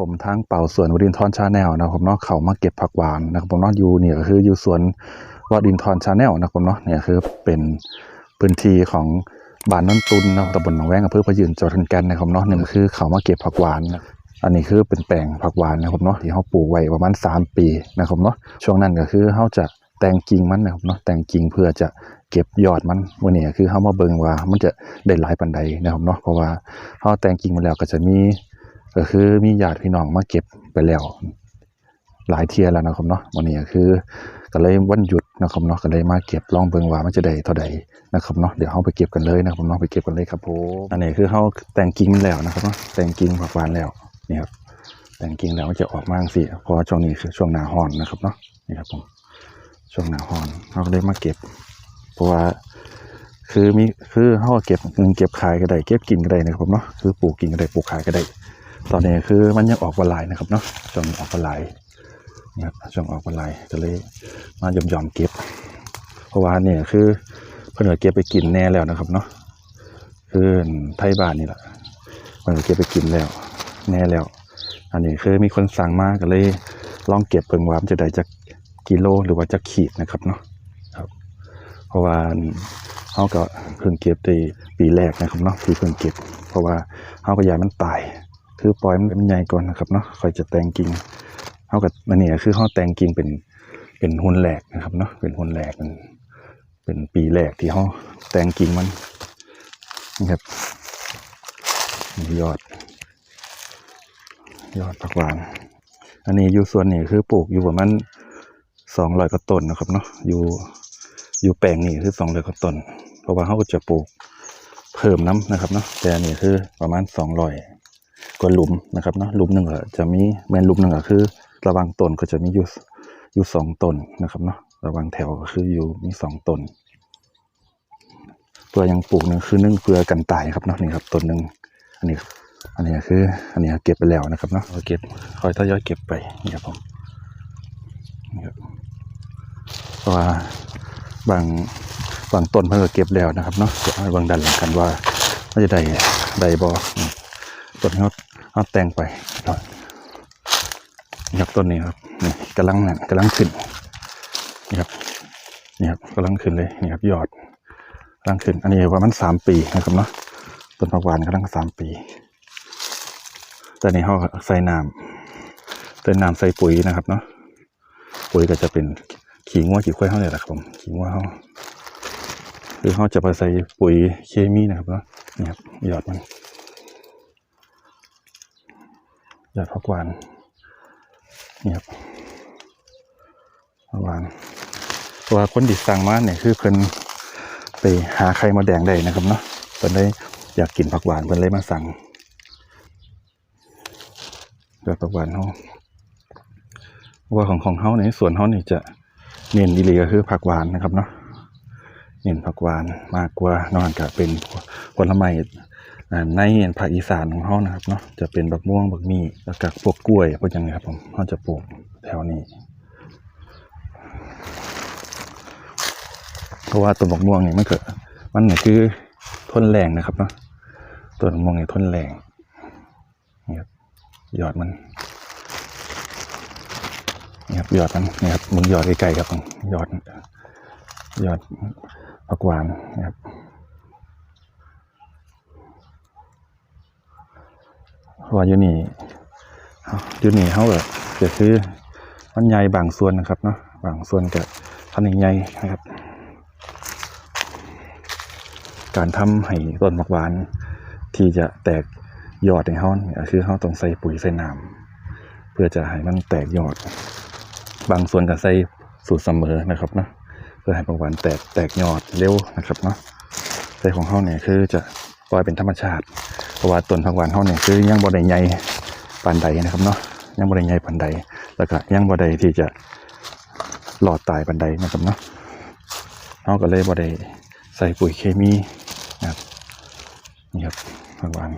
ผมทางเป่าสวนวดินทรชาแนลนะครับผมเนาะเขามาเก็บผักหวานนะครับผมเนาะอยู่เนี่ยก็คืออยู่สวนวดินทรชาแนลนะครับผมเนาะเนี่ยคือเป็นพื้นที่ของบ้านนนตุนนะตำบลหนองแวงอำเภอพยืนจังหวัดขอนแก่นนะครับเนาะนี่มันคือเขามาเก็บผักหวานนะอันนี้คือเป็นแปลงผักหวานนะครับเนาะที่เขาปลูกไว้ประมาณ 3 ปีนะครับเนาะช่วงนั้นก็คือเขาจะแต่งกิ่งมันนะครับเนาะแต่งกิ่งเพื่อจะเก็บยอดมันวันนี้คือเขามาเบิ่งว่ามันจะได้หลายปันใดนะครับเนาะเพราะว่าเขาแต่งกิ่งมาแล้วก็จะมี ก็คือมีญาติพี่น้องมาเก็บไปแล้ว หลายเทียแล้วนะครับเนาะวันนี้ก็คือก็เลยวันหยุดนะครับเนาะก็เลยมาเก็บลองเบิ่งว่ามันจะได้เท่าใดนะครับเนาะเดี๋ยวเฮาไปเก็บกันเลยนะครับเนาะไปเก็บกันเลยครับผมอันนี้คือเฮาแต่งกิ่งแล้วนะครับเนาะแต่งกิ่งผักหวานแล้วนี่ครับแต่งกิ่งแล้วมันจะออกมาจังซี่เพราะช่วงนี้คือช่วงหนาร้อนนะครับเนาะนี่ครับผมช่วงหนาร้อนเฮาก็เลยมาเก็บ เพราะว่าคือมีคือเฮาเก็บเงินเก็บขายก็ได้เก็บกินก็ได้นะครับผมเนาะคือปลูกกินก็ได้ปลูกขายก็ได้ ตอนนี้คือมันยังออกมาหลายนะครับเนาะช่วงออกมาหลายนี่ครับช่วงออกมาหลายก็เลยมายอมยอมๆเก็บ เพราะว่าเนี่ยคือเพิ่อนก็เก็บไปกินแน่แล้วนะครับเนาะคือไทยบ้านนี่แหละเพิ่นก็เก็บไปกินแล้ว แน่แล้ว อันนี้คือมีคนสั่งมาก็เลยลองเก็บเบิ่งว่ามันจะได้จักกิโลหรือว่าจักขีดนะครับเนาะครับ เพราะว่าเขาก็เพิ่งเก็บได้ปีแรกนะครับเนาะที่เพิ่งเก็บ เพราะว่าเขาก็ยากมันตาย คือปล่อยมันมันใหญ่ก่อนนะครับเนาะค่อยจะแต่งกิ่งเขากับมันเนี่ยคือเขาแต่งกิ่งเป็นเป็นหุ่นแหลกนะครับเนาะเป็นหุ่นแหลกเป็นเป็นปีแรกที่เขาแต่งกิ่งมันนี่ครับยอด ยอดผักหวาน อันนี้อยู่ส่วนนี้คือปลูกอยู่ประมาณสองร้อยกว่าต้นนะครับเนาะอยู่อยู่แปลงนี้คือสองร้อยกว่าต้นเพราะว่าเขาจะปลูกเพิ่มน้ำนะครับเนาะแต่อันนี้คือประมาณสองร้อย กว่าหลุมนะครับเนาะหลุมหนึ่งก็จะมีแมนหลุมหนึ่งก็คือ ระวังต้นก็จะมีอยู่อยู่สองตนนะครับเนาะระวังแถวก็คืออยู่มีสองตนเปลือยังปลูกหนึ่งคือนึ่งเปลือกันตายครับเนาะนี่ครับต้นหนึ่งอันนี้อันนี้คือ อันนี้เก็บไปแล้วนะครับเนาะเราเก็บคอยทยอยเก็บไปนี่ครับผมนี่ครับเพราะว่าบางบางต้นเพิ่งเก็บแล้วนะครับเนาะเดี๋ยวาไปเบางดันหลังกันว่าจะได้ได้บ่อ ต้นเขาเอาแต่งไปครับนี่ครับต้นนี้ครับนี่กำลังนั่นกำลังขึ้นนี่ครับนี่ครับกำลังขึ้นเลยนี่ครับยอดกำลังขึ้น อันนี้ประมาณสามปีนะครับเนาะต้นผักหวานกำลังสามปี แต่นี่เขาใส่น้ำใส่น้ำใส่ปุ๋ยนะครับเนาะปุ๋ยก็จะเป็นขี้งัวขี้ควายเขาเนี่ยแหละครับผมขี้งัวเขาคือเขาจะไปใส่ปุ๋ยเคมีนะครับเนาะนี่ครับยอดมัน ยอดผักหวานนี่ครับผักหวานเพราะว่าคนดิสั่งมาเนี่ยคือเพิ่นไปหาไข่มาแดงได้นะครับเนาะเพิ่นได้อยากกินผักหวานเพิ่นเลยมาสั่งยอดผักหวานเฮาเพราะว่าของของเฮาในส่วนเฮาเนี่ยจะเน้นดีเลยก็คือผักหวานนะครับเนาะเน้นผักหวานมากกว่านอกจากเป็นผลไม้ ในภาคอีสานของเขานะครับเนาะจะเป็นบักม่วงบักมี่แล้วก็พวกกล้วยพวกอย่างนี้ครับผมเขาจะปลูกแถวนี้เพราะว่าต้นบักม่วงนี่มันเกิดมันนี่คือทนแรงนะครับเนาะต้นบักม่วงนี่ทนแรงนี่ครับยอดมันนี่ครับยอดมันนี่ครับมึงยอดใกลๆครับผมยอดยอดผักหวานนี่ครับ เพราะ ว่าอยู่นี่อยู่นี่เขาแบบจะซื้อมันใหญ่บางส่วนนะครับเนาะบางส่วนกับพันธุ์ใหญ่นะครับ การทำให้ต้นมักหวาน ที่จะแตกยอดในเขาเนี่ยก็คือเขาต้องใส่ปุ๋ยใส่น้ำเพื่อจะให้มันแตกยอด บางส่วนก็ใส่สูตรเสมอนะครับเนาะเพื่อให้ผักหวานแตกแตกยอดเร็วนะครับเนาะแต่ของเขาเนี่ยคือจะปล่อยเป็นธรรมชาติ เพราะว่าต้นผักหวานเขาเนี่ยคือยังบ่ได้ใหญ่ปานใดนะครับเนาะยังบ่ได้ใหญ่ปานใดแล้วก็ยังบ่ได้ที่จะหลอดตายปานใดนะครับเนาะเขาก็เลยบ่ได้ใส่ปุ๋ยเคมีนะครับนี่ครับผักหวาน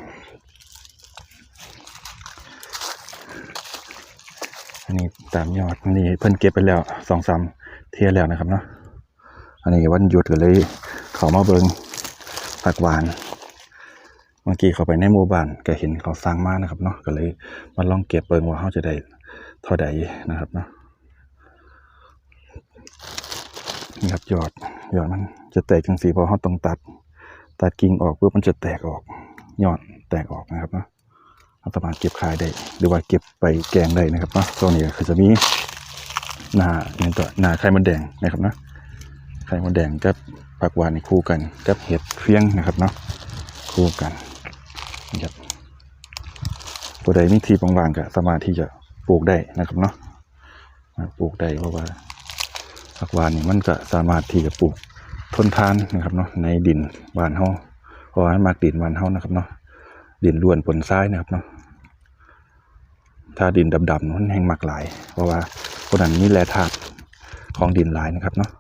อันนี้ตามยอดอันนี้เพิ่นเก็บไปแล้วสองสามเที่ยแล้วนะครับเนาะอันนี้วันหยุดก็เลยเขามาเบิงผักหวาน เมื่อกี้เข้าไปในหมู่บ้านก็เห็นเขาสร้างมานะครับเนาะก็เลยมาลองเก็บเบิ่งว่าเขาจะได้เท่าใดนะครับเนาะนี่ครับยอดยอดมันจะแตกจังสีพอเขาต้องตัด ตัดกิ่งออกปุ๊บมันจะแตกออกยอดแตกออกนะครับเนาะเราสามารถเก็บขายได้ หรือว่าเก็บไปแกงได้นะครับเนาะตัวนี้คือจะมีหน้าเนี่ยตัวหน้าไข่มดแดงนะครับเนาะไข่มดแดงกับผักหวานนี่คู่กันกับเห็ดเฟี้ยงนะครับเนาะคู่กัน นะครับผู้ใดมีที่ว่างๆก็สามารถที่จะปลูกได้นะครับเนาะปลูกได้เพราะว่าผักหวานนี่มันก็สามารถที่จะปลูกทนทานนะครับเนาะในดินบานเฮาเพราะว่ามันมากดินบานเฮานะครับเนาะดินล้วนปนทรายนะครับเนาะถ้าดินดำๆมันแห้งมากหลาย เพราะว่าคนนั้นมีแร่ธาตุของดินหลายนะครับเนาะ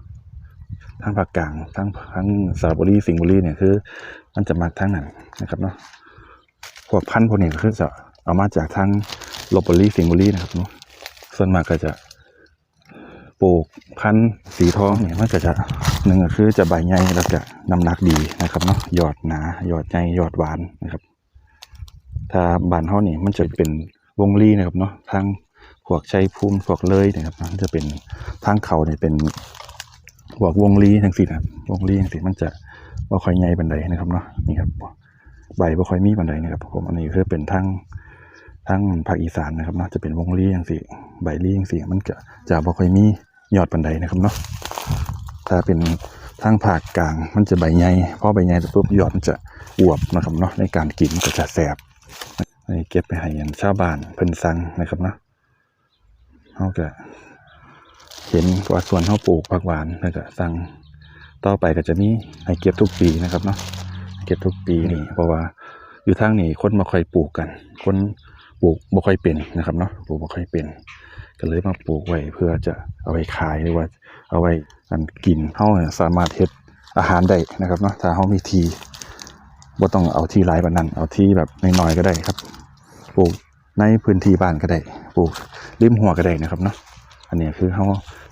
ทั้งภาคกลางทั้งทั้งสระบุรีสิงห์บุรีเนี่ยคือ มันจะมาทั้งนั้นนะครับเนาะ พวกพันธุ์พวกนี้ก็คือจะเอามาจากทั้งลบบุรีสิงห์บุรีนะครับเนาะส่วนมากก็จะปลูกพันธุ์สีทองเนี่ยมันก็จะหนึ่งก็คือจะใบใหญ่แล้วก็น้ำหนักดีนะครับเนาะยอดหนายอดใหญ่ยอดหวานนะครับ ถ้าบานเฮานี่มันจะเป็นวงลีนะครับเนาะทางพวกชัยภูมิพวกเลยนะครับมันจะเป็นทางเขาเนี่ยเป็นพวกวงลีทั้งสี่นะวงลีทั้งสี่มันจะบ่าค่อยใหญ่บันไดนะครับเนาะนี่ครับ ใบบ่ค่อยมีบันไดนะครับผมอันนี้คือเป็นทางทั้งภาคอีสานนะครับเนาะจะเป็นวงเลี่อย่างสี่ใบเลี่อย่างสี่มันจะจะบ่ค่อยมียอดปันไดนะครับเนาะถ้าเป็นทางภาคกลางมันจะใบใหญ่พอใบใหญ่ปุ๊บยอดมันจะอวบนะครับเนาะในการกินก็จะแสบอันนี้เก็บไปให้ยันชาวบ้านเพิ่นสั่งนะครับเนาะเขาก็เห็นว่าส่วนเขาปลูกผักหวานแล้วก็สั่งต่อไปก็จะมีให้เก็บทุกปีนะครับเนาะ เก็บทุกปีนี่เพราะว่าอยู่ทางนี้คนมาค่อยปลูกกัน คนปลูกบ่ค่อยเป็นนะครับเนาะปลูกบ่ค่อยเป็นก็เลยมาปลูกไว้เพื่อจะเอาไว้ขายหรือว่า เอาไว้อันกินเฮาสามารถเฮ็ดอาหารได้นะครับเนาะถ้าเฮามีที่บ่ต้องเอาที่หลายปานนั้น เอาที่แบบน้อยๆก็ได้ครับ ปลูกในพื้นที่บ้านก็ได้ปลูกริมหัวก็ได้นะครับเนาะอันนี้คือเฮา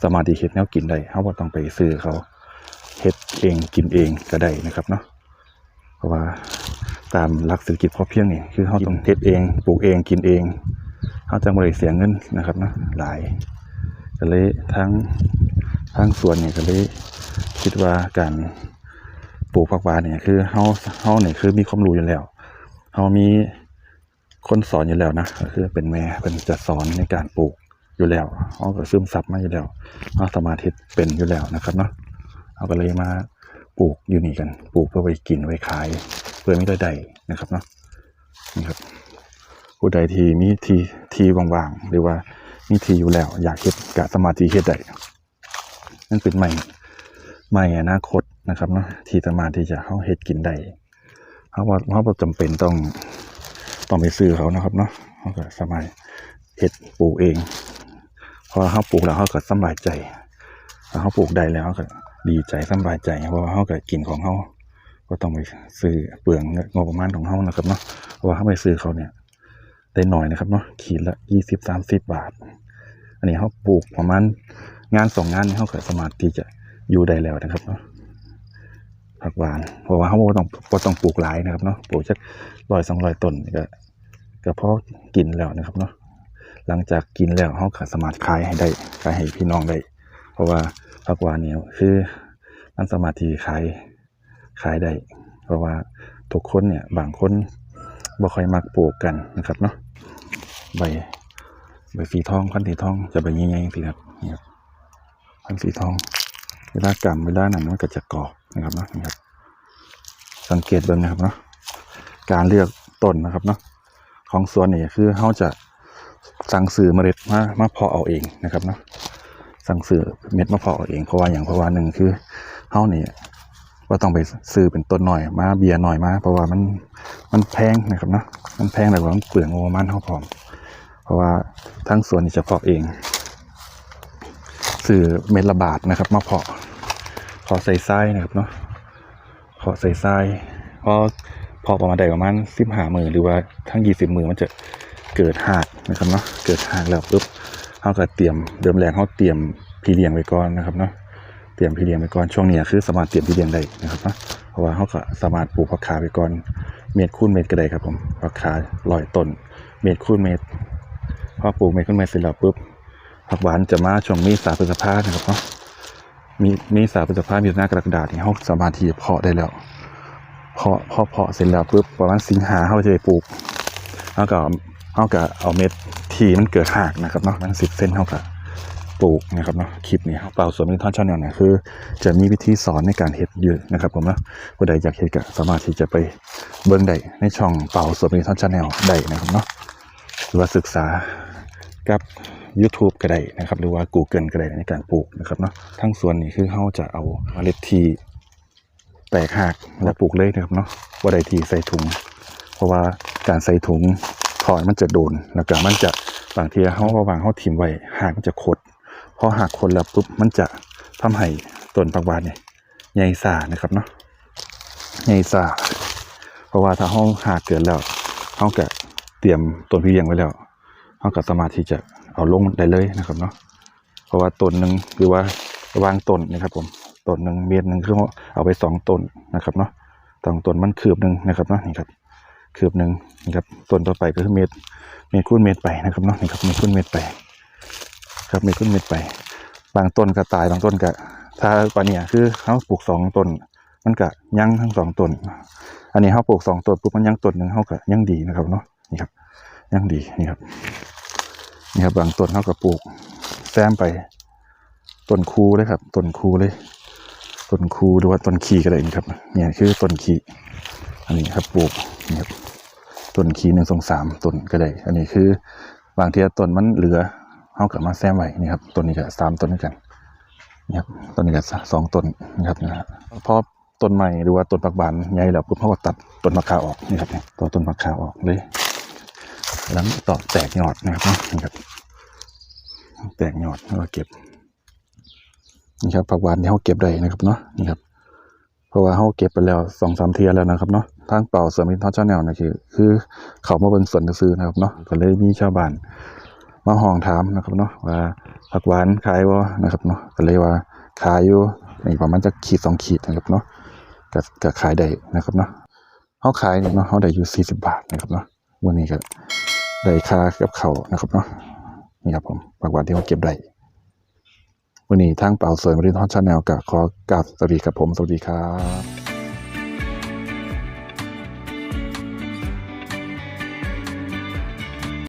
สามารถที่เฮ็ดแนวกินได้เฮาบ่ต้องไปซื้อเขาเฮ็ดเองกินเองก็ได้นะครับเนาะ เพราะว่าตามหลักเศรษฐกิจพอเพียงนี่คือเขาต้องเฮ็ดเองปลูกเองกินเองเขาจะไม่ได้เสียเงินนะครับเนาะหลายก็เลยทั้งทั้งส่วนเนี่ยก็เลยคิดว่าการปลูกผักหวานเนี่ยคือเฮาเฮาเนี่ยคือมีความรู้อยู่แล้วเฮามีคนสอนอยู่แล้วนะก็คือเป็นแม่เป็นจะสอนในการปลูกอยู่แล้วเฮาก็ซึมซับมาอยู่แล้วเฮาสมารถเฮ็ดเป็นอยู่แล้วนะครับเนาะเอาก็เลยมา ปลูกอยู่นี่กัน ปลูกเพื่อไปกินไว้ขาย เพื่อไม่ได้ใดนะครับเนาะนี่ครับ ผู้ใดที่มีทีทีว่างๆหรือว่ามีทีอยู่แล้ว อยากเฮ็ดกะสมาธิเฮ็ดได้นั่นเป็นใหม่ใหม่อนาคตนะครับเนาะที่สามารถที่จะเข้าเฮ็ดกินได้เพราะว่าเพราะว่าจำเป็นต้องต้องไปซื้อเขานะครับเนาะเขาก็สามารถเฮ็ดปลูกเองพอเขาปลูกแล้วเขาก็สบายใจถ้าเขาปลูกได้แล้วเขาก็ ดีใจสบายใจเพราะว่าเขาก็กินของเขาก็ต้องไปซื้อเปลืองงบประมาณของเขานะครับเนาะเพราะว่าเขาไปซื้อเขาเนี่ยได้หน่อยนะครับเนาะขีดละยี่สิบสามสิบบาท อันนี้เขาปลูกประมาณงานสองงานนี่เขาเกิดสมารถที่จะอยู่ได้แล้วนะครับเนาะผักหวาน เพราะว่าเขาต้องต้องปลูกหลายนะครับเนาะปลูกสักร้อยสองร้อยต้นก็ก็พอกินแล้วนะครับเนาะหลังจากกินแล้วเขาก็สามารถขายให้ได้ขายให้พี่น้องได้ เพราะว่า ผักหวานเนี่ยคือมันสามารถที่ขายขายได้เพราะว่าทุกคนเนี่ยบางคนบ่ค่อยมักปลูกกันนะครับเนาะใบใบสีทองพันสีทองจะใบใหญ่ๆสิครับนี่ครับพันสีทอง เวลากำเวลานั้นมันก็จะกรอบนะครับเนาะนี่ครับ สังเกตเบิ่งนะครับเนาะการเลือกต้นนะครับเนาะของสวนนี่คือเขาจะสั่งซื้อเมล็ดมามาเพาะเอาเองนะครับเนาะ สั่งซื้อเม็ดมาเพาะเอาเองเพราะว่าอย่างเพราะว่าหนึ่งคือเขาเนี่ยก็ต้องไปซื้อเป็นต้นหน่อยมาเบียร์หน่อยมาเพราะว่ามันมันแพงนะครับเนาะมันแพงแต่ว่ามันเปลืองงบประมาณเท่าพร้อม เพราะว่าทั้งสวนนี่จะเพาะเองซื้อเม็ดละบาทนะครับมาเพาะเพาะใส่ไส้นะครับเนาะพาะใส่ไส้พอเพาะประมาณใดประมาณสิบห้ามือหรือว่าทั้งยี่สิบมือมันจะเกิดหากนะครับเนาะเกิดหากแล้วปุ๊บ เขาก็เตรียมเดิมแรงเขาเตรียมพี่เลี้ยงไว้ก่อนนะครับเนาะเตรียมพี่เลี้ยงไปก่อนช่วงนี้คือสามารถเตรียมพี่เลี้ยงได้นะครับเนาะเพราะว่าเขาก็สามารถปลูกผักขาไปก่อนเมตรคูณเมตรก็ได้ครับผมราคาร้อยต้นเมตรคูณเมตรพอปลูกเมตรคูณเมตรเสร็จแล้วปุ๊บผักหวานจะมาช่วงมีสาพฤษภานะครับเนาะมีมีสาพฤษภามีหน้ากรกฎาคมนี่เขาสามารถที่จะเพาะได้แล้วเพาะเพาะเพาะเสร็จแล้วปุ๊บประมาณสิงหาเขาจะได้ปลูกแล้วก็เขาก็เอาเม็ด ที่มันเกิดหากนะครับเนาะมันสิบเส้นเขาก็ปลูกนะครับเนาะคลิปนี้เป่าสวนมิทอนชาแนลเนี่ยคือ จะมีวิธีสอนในการเฮ็ดอยู่นะครับผมนะผู้ใดอยากเฮ็ดก็สามารถที่จะไปเบิ่งได้ในช่องเป่าสวนมิทอนชาแนลได้นะครับเนาะหรือว่าศึกษากับ YouTube ก็ได้นะครับ หรือว่า Google ก็ได้ในการปลูกนะครับเนาะทั้งส่วนนี้คือเขาจะเอาเมล็ดที่แตกหักแล้วปลูกเลยนะครับเนาะว่าใดทีใส่ถุง เพราะว่าการใส่ถุง ถอยมันจะโดนแล้วก็มันจะบางทีเขาระวางเขาถิ่มไว้หากมันจะคดพอหักคนแล้วปุ๊บมันจะทำให้ต้นผักหวานเนี่ยใหญ่ซ่านะครับเนาะใหญ่ซ่าเพราะว่าถ้าห้องหักเกินแล้วเขาก็เตรียมต้นพี่เลี้ยงไว้แล้วเขาก็สามารถที่จะเอาลงได้เลยนะครับเนาะเพราะว่าต้นหนึ่งหรือว่าวางต้นนะครับผมต้นหนึ่งเมตรหนึ่งคือเอาไปสองต้นนะครับเนาะสองต้นมันคืบหนึ่งนะครับเนาะนี่ครับ คืบหนึ่งนี่ครับต้นต่อไปก็คือเมตรเมตรคูณเมตรไปนะครับเนาะนี่ครับเมตรคูณเมตรไป ครับเมตรคูณเมตรไป บางต้นก็ตายบางต้นก็ถ้าปานเนี่ยคือเขาปลูกสองต้นมันก็ยั่งทั้งสองต้นอันนี้เขาปลูกสองต้นปุ๊บมันยั่งต้นหนึ่งเขาก็ยั่งดีนะครับเนาะนี่ครับยั่งดีนี่ครับนี่ครับบางต้นเขาก็ปลูกแซมไปต้นคูเลยครับต้นคูเลยต้นคูหรือว่าต้นขีก็ได้นี่ครับเนี่ยคือต้นขี อันนี้ครับปลูกนี่ครับต้นขีหนึ่งสองสามต้นก็ได้ อันนี้คือบางทีต้นมันเหลือเขากลับมาแซมไว้นี่ครับต้นนี้ก็สามต้นด้วยกันนี่ครับต้นนี้ก็สองต้นนะครับนะพอต้นใหม่หรือว่าต้นผักบานใหญ่แล้วปุ๊บเขาก็ตัดต้นมะขามออกนี่ครับตัวต้นมะขามออกเลย แล้วต่อแตกยอดนะครับนี่ครับแตกยอดแล้วก็เก็บนี่ครับผักหวานที่เขาเก็บได้นะครับเนาะนี่ครับเพราะว่าเขาเก็บไปแล้วสองสามเทียแล้วนะครับเนาะ ทางเป่าสวนมินทอดชาแนลนะคือ คือเขามาเบิ่งสวนซื้อนะครับเนาะก็เลยมีชาวบ้านมาห้องถามนะครับเนาะว่าผักหวานขายบ่นะครับเนาะก็เลยว่าขายอยู่นี่ประมาณจะขีดสองขีดนะครับเนาะก็ก็ขายได้นะครับเนาะเขาขายเนาะเขาได้อยู่สี่สิบบาทนะครับเนาะวันนี้ก็ได้ค่ากับเขานะครับเนาะนี่ครับผมผักหวานที่เขาเก็บได้วันนี้ทางเป่าสวยมารินทอดชาแนลกับขอกราบสวัสดีครับผมสวัสดีครับ